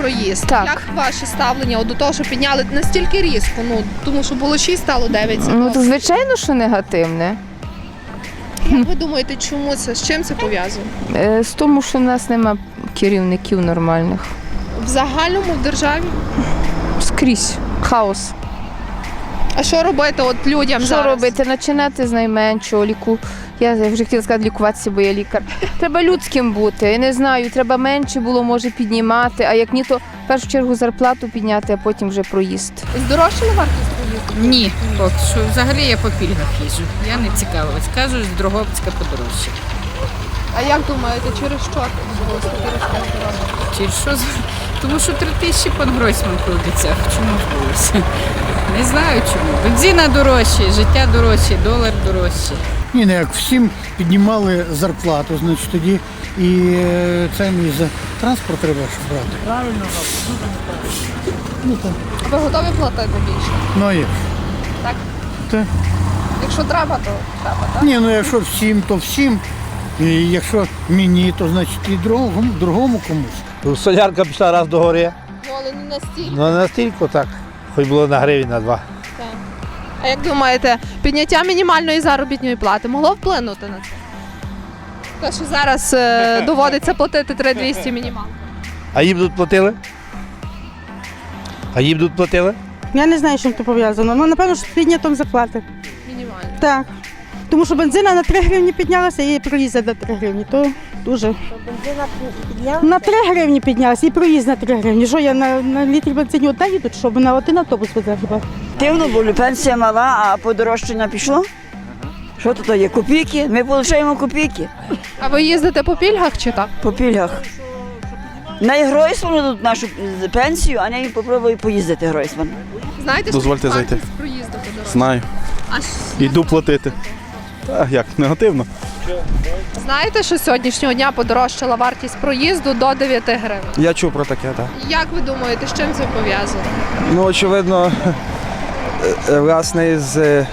проїзд. Так. Як ваше ставлення от до того, що підняли настільки різко? Ну тому що було 6, стало 9. Ну то звичайно, що негативне. Як ви думаєте, чому це? З чим це пов'язано? Е, З тому, що в нас нема керівників нормальних. В загальному в державі? Скрізь хаос. А що робити от людям Що зараз? робити? Починати з найменшого ліку. Я вже хотіла сказати лікуватися, бо я лікар. Треба людським бути. Я не знаю, треба менше було, може піднімати. А як ні, то в першу чергу зарплату підняти, а потім вже проїзд. Здорожчала вартість проїзду? Ні, поки що взагалі я по пільгах їжджу. Я не цікавилась. Кажу, з Дрогобицька подорожче. А як думаєте, через що здорожчання? Що? Тому що три тисячі пан Гройсман пообіцяв. Чому збулося? Не знаю чому. Бензина дорожче, життя дорожче, долар дорожче. Ні, не як всім піднімали зарплату, значить тоді і е, це не за транспорт треба ж брати. Правильно, ну так. Ви готові платити більше? Ну а як? Так. Та. Якщо треба, то треба, так? Ні, ну якщо всім, то всім. І якщо мені, то значить і другому, другому комусь. Солярка пішла раз до гори. Але не настільки. Ну не настільки так. Хоч було на гривень на два. Так. А як думаєте, підняття мінімальної заробітної плати могло вплинути на це? Те, що зараз е, доводиться платити 3200 мінімалку. А їм тут платили? А їм тут платили? Я не знаю, з чим це пов'язано. Ну, напевно, що з піднятом зарплати. Мінімально. Так. Тому що бензина на 3 гривні піднялася і проїзд на 3 гривні. То дуже. На 3 гривні піднялася і проїзд на 3 гривні. Що я на, на літрі бензині одна їду, щоб на один автобус везе хіба? Активно, бо пенсія мала, а подорожчання пішло. Що тут є? Копійки? Ми отримуємо копійки А ви їздите по пільгах чи так? по пільгах. Не Гройсману тут нашу пенсію, а не попробую поїздити Гройсман. Знаєте, Дозвольте що зайти. вартість проїзду? Знаю. Йду платити. Так, як, негативно. знаєте, що з сьогоднішнього дня подорожчала вартість проїзду до 9 гривень? Я чув про таке, так. Як ви думаєте, з чим це пов'язано? Ну, очевидно, е, е, власне, з е,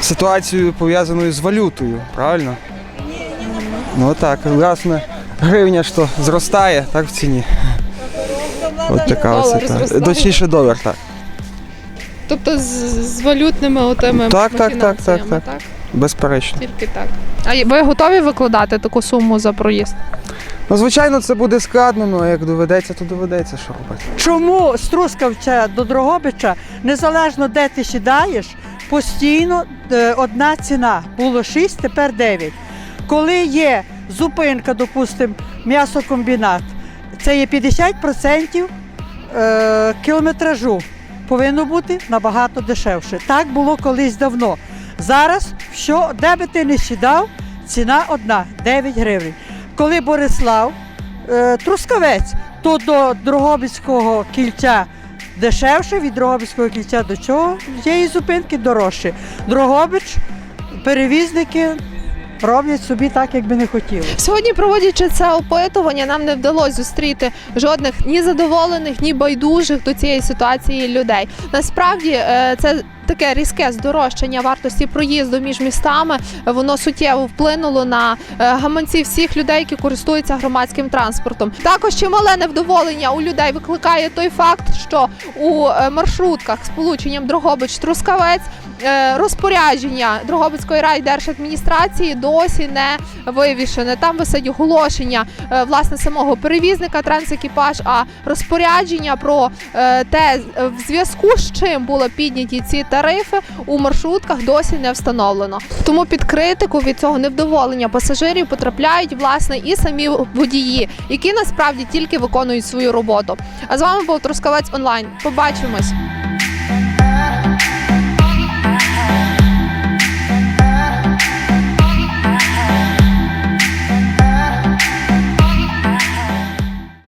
ситуацією пов'язаною з валютою, правильно? Ну так, власне, гривня ж то зростає, так, в ціні. От така Долар оце, так. зростає. Точніше, долар, так. Тобто з, з валютними отими Так, так, так, махінаціями, так, так. Безперечно. Тільки так. А ви готові викладати таку суму за проїзд? Ну, звичайно, це буде складно, ну, а як доведеться, то доведеться, що робити. Чому з Трускавця до Дрогобича, незалежно де ти сідаєш, постійно е, одна ціна. Було 6, тепер 9. Коли є зупинка, допустимо, м'ясокомбінат, це є 50% е, кілометражу. Повинно бути набагато дешевше. Так було колись давно. Зараз, що, де би ти не сідав, ціна одна 9 гривень. Коли Борислав, е, Трускавець, то до Дрогобицького кільця дешевше, від Дрогобицького кільця до чого? Тієї зупинки дорожче. Дрогобич, перевізники роблять собі так, як би не хотіли. Сьогодні, проводячи це опитування, нам не вдалося зустріти жодних ні задоволених, ні байдужих до цієї ситуації людей. Насправді е, це. Таке різке здорожчання вартості проїзду між містами воно суттєво вплинуло на е, гаманці всіх людей, які користуються громадським транспортом. Також чимале невдоволення у людей викликає той факт, що у е, маршрутках з полученням Дрогобич-Трускавець е, розпорядження Дрогобицької райдержадміністрації досі не вивішене. Там висить оголошення власне самого перевізника трансекіпаж, а розпорядження про те, в зв'язку з чим були підняті ці тарифи у маршрутках досі не встановлено. Тому під критику від цього невдоволення пасажирів потрапляють власне і самі водії, які насправді тільки виконують свою роботу. А з вами був Трускавець онлайн. Побачимось.